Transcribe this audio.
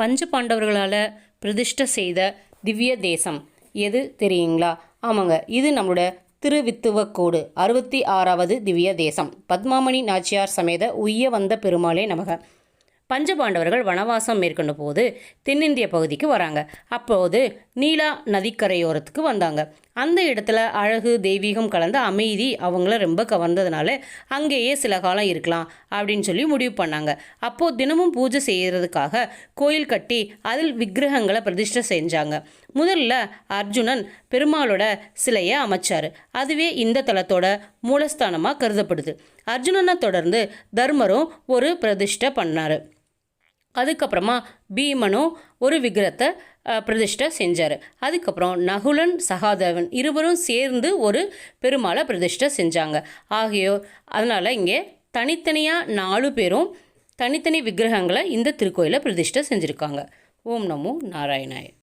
பஞ்ச பாண்டவர்களால் பிரதிஷ்டை செய்த திவ்ய தேசம். எது தெரியுங்களா? ஆமாங்க இது நம்மளோட திருவித்துவக்கோடு. அறுபத்தி ஆறாவது திவ்ய தேசம். பத்மாமணி நாச்சியார் சமேத உய்ய வந்த பெருமாளே நமக. பஞ்சபாண்டவர்கள் வனவாசம் மேற்கொண்ட போது தென்னிந்திய பகுதிக்கு வராங்க. அப்போது நீலா நதிக்கரையோரத்துக்கு வந்தாங்க. அந்த இடத்துல அழகு தெய்வீகம் கலந்த அமைதி அவங்கள ரொம்ப கவர்ந்ததுனால அங்கேயே சில காலம் இருக்கலாம் அப்படின்னு சொல்லி முடிவு பண்ணாங்க. அப்போது தினமும் பூஜை செய்கிறதுக்காக கோயில் கட்டி அதில் விக்கிரகங்களை பிரதிஷ்டை செஞ்சாங்க. முதல்ல அர்ஜுனன் பெருமாளோட சிலையை அமைச்சார். அதுவே இந்த தலத்தோட மூலஸ்தானமாக கருதப்படுது. அர்ஜுனனை தொடர்ந்து தர்மரும் ஒரு பிரதிஷ்டை பண்ணார். அதுக்கப்புறமா பீமனும் ஒரு விக்கிரத்தை பிரதிஷ்டை செஞ்சார். அதுக்கப்புறம் நகுலன் சகாதேவன் இருவரும் சேர்ந்து ஒரு பெருமாளை பிரதிஷ்டை செஞ்சாங்க. ஆகியோர் அதனால் இங்கே தனித்தனியாக நாலு பேரும் தனித்தனி விக்கிரகங்களை இந்த திருக்கோயிலை பிரதிஷ்டை செஞ்சுருக்காங்க. ஓம் நமோ நாராயணாய.